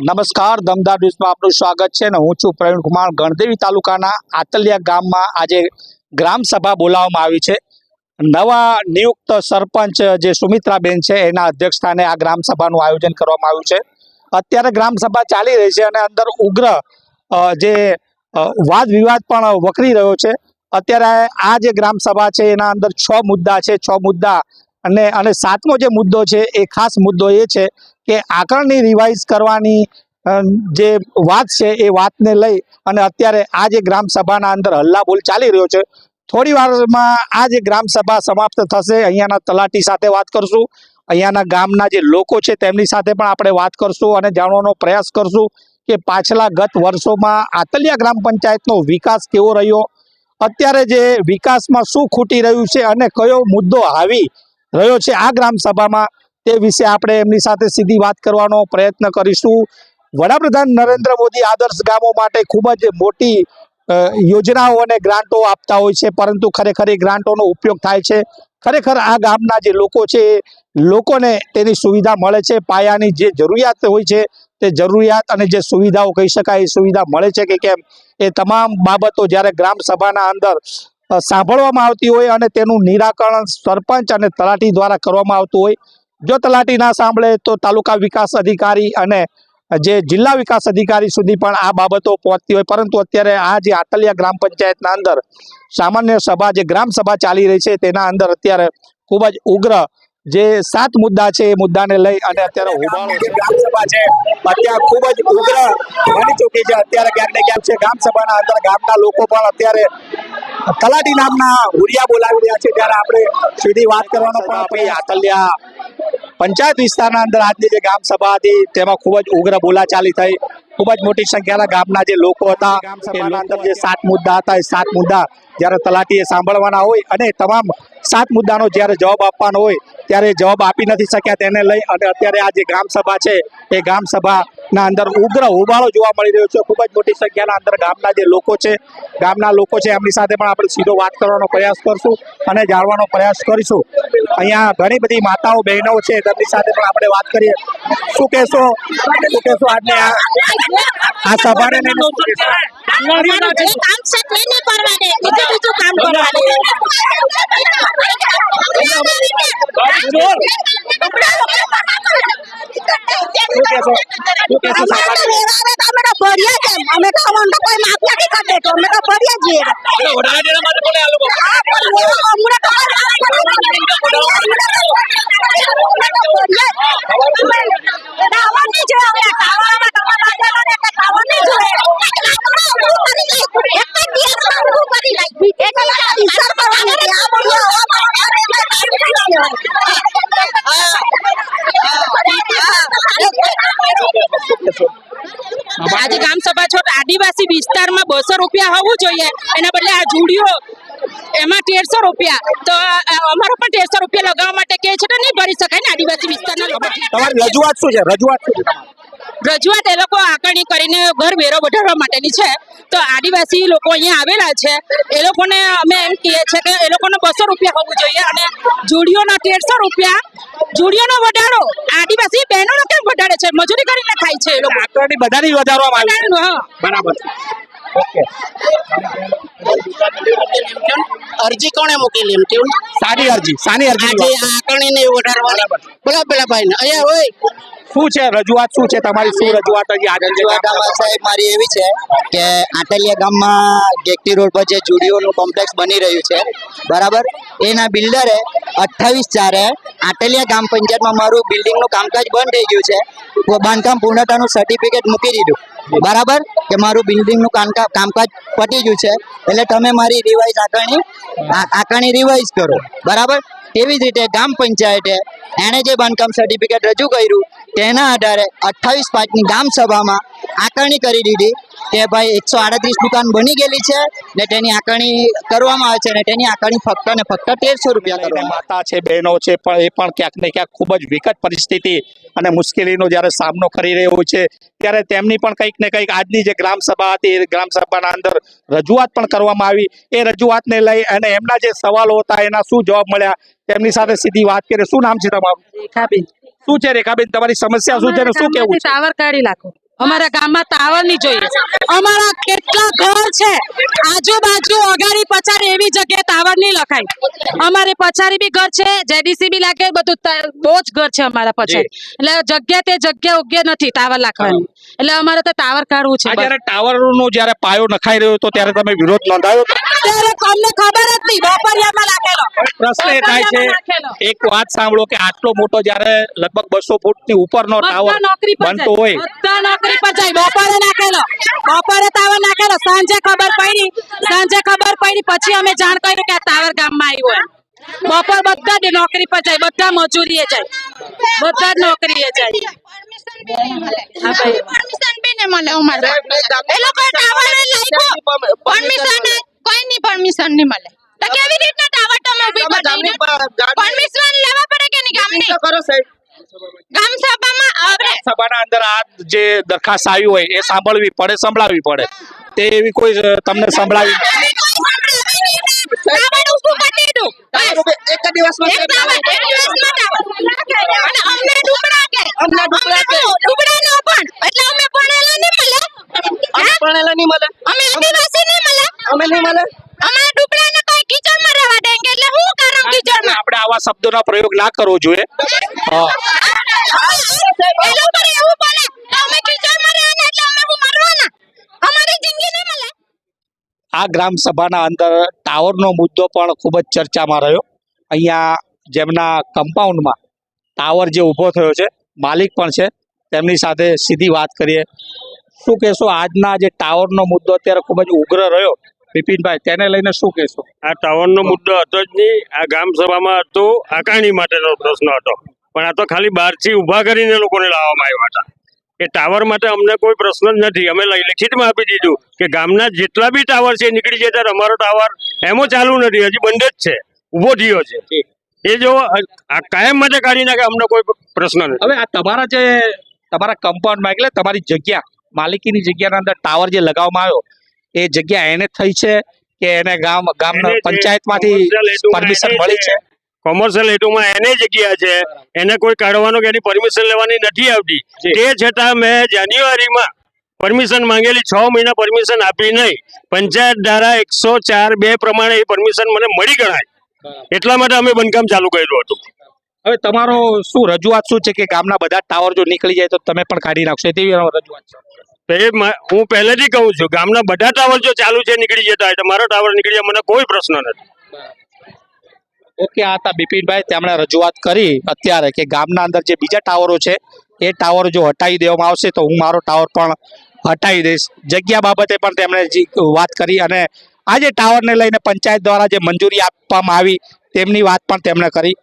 નમસ્કાર, દમદાર ન્યૂઝમાં આપનું સ્વાગત છે ને હું છું પ્રવીણ કુમાર. ગણદેવી તાલુકાના આતલિયા ગામમાં આજે ગ્રામ સભા બોલાવવામાં આવી છે. નવા નિયુક્ત સરપંચ જે સુમિત્રાબેન છે, એના અધ્યક્ષસ્થાને આ ગ્રામ સભાનું આયોજન કરવામાં આવ્યું છે. અત્યારે ગ્રામ સભા ચાલી રહી છે અને અંદર ઉગ્ર જે વાદ વિવાદ પણ વકરી રહ્યો છે. અત્યારે આ જે ગ્રામ સભા છે, એના અંદર છ મુદ્દા છે. છ મુદ્દા અને અને સાતમો જે મુદ્દો છે, એ ખાસ મુદ્દો એ છે કે આકારણી રિવાઇઝ કરવાની જે વાત છે એ વાતને લઈ અને અત્યારે આ જે ગ્રામસભાના અંદર હલ્લાબોલ ચાલી રહ્યો છે, થોડી વારમાં આ જે ગ્રામસભા સમાપ્ત થશે, અહીંયાના તલાટી સાથે વાત કરશું, અહીંયાના ગામના જે લોકો છે તેમની સાથે પણ આપણે વાત કરશું અને જાણવાનો પ્રયાસ કરશું કે પાછલા ગત વર્ષોમાં આતલિયા ગ્રામ પંચાયતનો વિકાસ કેવો રહ્યો, અત્યારે જે વિકાસમાં શું ખૂટી રહ્યું છે અને કયો મુદ્દો આવી રહ્યો છે આ ગ્રામ સભામાં તે વિશે આપણે એમની સાથે સીધી વાત કરવાનો પ્રયત્ન કરીશું. વડાપ્રધાન નરેન્દ્ર મોદી આદર્શ ગામો માટે ખૂબ જ મોટી યોજનાઓ અને ગ્રાન્ટો આપતા હોય છે, પરંતુ ખરેખર એ ગ્રાન્ટોનો ઉપયોગ થાય છે. ખરેખર આ ગામના જે લોકો છે લોકોને તેની સુવિધા મળે છે. પાયાની જે જરૂરિયાત હોય છે, તે જરૂરિયાત અને જે સુવિધાઓ કહી શકાય, એ સુવિધા મળે છે કે કેમ? એ તમામ બાબતો જ્યારે ગ્રામ સભાના અંદર સાંભળવામાં આવતી હોય અને તેનું નિરાકરણ સરપંચ અને તલાટી દ્વારા કરવામાં આવતું હોય જો તલાટી ના સાંભળે તો તાલુકા વિકાસ અધિકારી અને જે જિલ્લા વિકાસ અધિકારી સુધી પણ આ બાબતો પહોંચતી હોય. પરંતુ અત્યારે આ જે આતલિયા ગ્રામ પંચાયતના અંદર સામાન્ય સભા, જે ગ્રામ સભા ચાલી રહી છે, તેના અંદર અત્યારે ખૂબ જ ઉગ્ર જે સાત મુદ્દા છે, એ મુદ્દાને લઈ અને અત્યારે હોબાળો છે. ગ્રામ સભા છે, અત્યારે ખૂબ જ ઉગ્ર બની ચૂકી છે. અત્યારે ક્યાંક ને ક્યાંક છે, ગ્રામ સભાના અંદર ગામના લોકો પણ અત્યારે તલાટી નામના હુરિયા બોલાવી રહ્યા છે. ત્યારે આપણે સીધી વાત કરવાનો પણ આપણે આતલિયા પંચાયત વિસ્તારના અંદર આજની જે ગામ સભા હતી તેમાં ખૂબ જ ઉગ્ર બોલાચાલી થઈ. ખૂબ જ મોટી સંખ્યાના ગામના જે લોકો હતા એના અંદર જે સાત મુદ્દા હતા એ સાત મુદ્દા જ્યારે તલાટીએ સાંભળવાના હોય અને તમામ સાત મુદ્દાનો જ્યારે જવાબ આપવાનો હોય ત્યારે જવાબ આપી નથી શક્યા. તેને લઈ અને અત્યારે આ જે સભા છે એ ગ્રામ સભાના અંદર ઉગ્ર હોબાળો જોવા મળી રહ્યો છે. ખૂબ જ મોટી સંખ્યાના અંદર ગામના જે લોકો છે ગામના લોકો છે એમની સાથે પણ આપણે સીધો વાત કરવાનો પ્રયાસ કરશું અને જાણવાનો પ્રયાસ કરીશું. અહીંયા ઘણી બધી માતાઓ બહેનો છે તેમની સાથે પણ આપણે વાત કરીએ. શું કહેશો? શું કહેશો આજને આ આ સભાને કામ કરવા દે શું સાહેબ? અમે તો ભર્યા છે અમે તો અમને કોઈ માફ નથી કરતે. તો અમે તો ભર્યા છીએ. હમણાં તો ખાવાની છે હવે ખાવામાં તમારા બાજુમાં એટલે ખાવાની છે એક જ દિવસમાં ઊભું કરી નાખી. એક જ વિચાર કરવાનો કે આ બધું આજે ગ્રામ સભા છો તો આદિવાસી વિસ્તારમાં બસો રૂપિયા હોવું જોઈએ. એના બદલે આ જુડીઓ, એમાં તેરસો રૂપિયા. તો અમારો પણ તેરસો રૂપિયા લગાવવા માટે કે છે તો નહીં ભરી શકાય ને આદિવાસી વિસ્તારના લોકો તમારી રજૂઆત શું છે? રજૂઆત? રજૂઆત એ લોકો આકારણી કરીને ઘર વેરો વધારવા માટેની છે. તો આદિવાસી લોકો અહીંયા આવેલા છે. એ લોકોને અમે એમ કહીએ છીએ કે એ લોકોને બસો રૂપિયા હોવું જોઈએ અને જોડીઓના તેરસો રૂપિયા જોડીઓનો વધારો આદિવાસી બહેનોનો કેમ વધારે છે? મજૂરી કરીને ખાય છે એ લોકો. આકારણી બધાની વધારવામાં આવી છે. હા. બરાબર અરજી કોણે મૂકેલી એમ કેવું? સાની અરજી સાની અરજી આકરણી આકારણી ને વધારવાની. બોલા પેલા ભાઈ ને અહીંયા હોય. શું છે રજૂઆત? શું છે તમારી શું રજૂઆત હજી આજે રજૂઆત સાહેબ મારી એવી છે કે આટલિયા ગામમાં ગેકટી રોડ પર જે જુડીઓનું કોમ્પ્લેક્સ બની રહ્યું છે, બરાબર? એના બિલ્ડરે અઠ્ઠાવીસ ચારે આટલિયા ગામ પંચાયતમાં મારું બિલ્ડિંગનું કામકાજ બંધ થઈ ગયું છે બાંધકામ પૂર્ણતાનું સર્ટિફિકેટ મૂકી દીધું, બરાબર? કે મારું બિલ્ડિંગનું કામકાજ કામકાજ પતી ગયું છે, એટલે તમે મારી રિવાઇઝ આકારણી આકારણી રિવાઇઝ કરો, બરાબર? તેવી જ રીતે ગ્રામ પંચાયતે એણે જે બાંધકામ સર્ટિફિકેટ રજૂ કર્યું, તેના આધારે અઠ્ઠાવીસ પાંચની ગામ સભામાં આકારણી કરી દીધી. કે ભાઈ એકસો આડત્રીસ દુકાન બની ગયેલી છે ને તેની આકારણી કરવામાં આવે છે ને તેની આકારણી ફક્ત ને ફક્ત તેરસો રૂપિયા કરવામાં માતા છે બહેનો છે પણ એ પણ ક્યાંક ને ક્યાંક ખૂબ જ વિકટ પરિસ્થિતિ અને મુશ્કેલીનો જ્યારે સામનો કરી રહ્યો છે ત્યારે તેમની પણ કંઈક ને કંઈક આજની જે ગ્રામસભા હતી એ ગ્રામસભાના અંદર રજૂઆત પણ કરવામાં આવી. એ રજૂઆતને લઈ અને એમના જે સવાલો હતા એના શું જવાબ મળ્યા તેમની સાથે સીધી વાત કરીએ. શું નામ છે તમારું? રેખાબેન. શું છે રેખાબેન? તમારી સમસ્યા શું છે ને શું કેવું છે? ટાવર કાઢી નાખો અમારા ગામમાં ટાવરની જોઈએ. અમારા કેટલા ઘર છે? આજુબાજુ અગાડી પછાડી એવી જગ્યાએ ટાવર નહીં લખાય. અમારે પછાડી બી ઘર છે જેડીસી બી લાગે બધું બહુ જ ઘર છે અમારા પછાડી. એટલે જગ્યા તે જગ્યા ઉગ્યા નથી ટાવર લાખવાની. એટલે અમારે તો ટાવર કાઢવું છે જયારે ટાવર જ્યારે જયારે પાયો નખાઈ રહ્યો તો ત્યારે તમે વિરોધ નોંધાયો? ત્યારે અમને ખબર જ નહીં બપોરિયામાં પ્રશ્ન એ થાય છે એક વાત સાંભળો કે આટલો મોટો જ્યારે લગભગ બસો ફૂટની ઉપરનો ઉપર નો નોકરી બનતો હોય. નોકરી પર જાય. બપોરે નાખેલો. બપોરે ટાવર નાખેલો. સાંજે ખબર પડી. સાંજે ખબર પડી. પછી અમે જાણ કર્યું કે આ ટાવર ગામમાં આવ્યો બપોર બધા જ નોકરી પર જાય. બધા મજૂરીએ જાય. બધા જ નોકરીએ જાય. પરમિશન બી નહીં મળે અમારે. એ લોકો ટાવર લાગ્યો પરમિશન કોઈ ની પરમિશન નહીં મળે. તો કેવી રીતના ટાવર તમે ઊભી કરી પરમિશન લેવા પડે કે નહીં ગામની? ગામ સભામાં આવે સભાના અંદર આ જે દરખાસ્ત આવી હોય એ સાંભળવી પડે સંભળાવવી પડે. તે એવી કોઈ તમને સંભળાવી કરી એક દિવસમાં એક દિવસમાં અને અમને ડુબડા કે અમને ડુબડા કે ડુબડા નો પણ એટલે અમે ભણેલા નહીં મળે અમે ભણેલા નહીં મળે અમે આદિવાસી નહીં મળે અમે નહીં મળે અમારા ડુબડાને કોઈ કીચડમાં રહેવા દે કે એટલે હું કારણ કીચડમાં શબ્દોના પ્રયોગ ના કરવો જોઈએ. હા. એવું આ ગ્રામ સભાના અંદર ટાવરનો મુદ્દો પણ ખૂબ જ ચર્ચામાં રહ્યો. અહીંયા જેમના કમ્પાઉન્ડમાં ટાવર જે ઊભો થયો છે, માલિક પણ છે, તેમની સાથે સીધી વાત કરીએ. શું કહેશો, આજના જે ટાવરનો મુદ્દો અત્યારે ખૂબ જ ઉગ્ર રહ્યો. બિપિનભાઈ તેને લઈને શું કહેશો? આ ટાવરનો મુદ્દો હતો જ નહીં. આ ગામ સભામાં હતો આકારણી માટેનો પ્રશ્ન હતો. પણ આ તો ખાલી બહારથી ઊભા કરીને લોકોને લાવવામાં આવ્યા હતા. એ ટાવર માટે અમને કોઈ પ્રશ્ન જ નથી. અમે લિખિતમાં આપી દીધું કે ગામના જેટલા બી ટાવર છે નીકળી જાય ત્યારે અમારો ટાવર એમો ચાલુ નથી. હજી બંધ જ છે. ઊભો થયો છે. એ જો આ કાયમ માટે કાઢી નાખે અમને કોઈ પ્રશ્ન નથી. હવે આ તમારા જે તમારા કમ્પાઉન્ડમાં એટલે તમારી જગ્યા માલિકીની જગ્યાના અંદર ટાવર જે લગાવવામાં આવ્યો એ જગ્યા એને થઈ છે કે એને ગામ ગામના પંચાયતમાંથી પરમિશન મળી છે? કોમર્શિયલ હેતુમાં એને જગ્યા છે. એને કોઈ કાઢવાનો કે એની પરમિશન લેવાની નથી આવતી. તે છતાં મેં જાન્યુઆરીમાં પરમિશન માંગેલી છ મહિના પરમિશન આપી નહીં. પંચાયત ધારા એકસો ચાર બે પ્રમાણે એ પરમિશન મને મળી ગણાય. એટલા માટે અમે બંધકામ ચાલુ કર્યું હતું. હવે તમારો શું રજૂઆત શું છે કે ગામના બધા ટાવર જો નીકળી જાય તો તમે પણ કાઢી નાખશો? તેવી રજૂઆત છે. તો એ હું પહેલેથી કહું છું, ગામના બધા ટાવર જો ચાલુ છે, નીકળી જતા હોય તો મારો ટાવર નીકળી જાય, મને કોઈ પ્રશ્ન નથી. ઓકે આ હતા બિપિનભાઈ, તેમણે રજૂઆત કરી અત્યારે કે ગામના અંદર જે બીજા ટાવરો છે, એ ટાવર જો હટાવી દેવામાં આવશે તો હું મારો ટાવર પણ હટાવી દઈશ. જગ્યા બાબતે પણ તેમણે વાત કરી અને આ જે ટાવરને લઈને પંચાયત દ્વારા જે મંજૂરી આપવામાં આવી તેમની વાત પણ તેમણે કરી.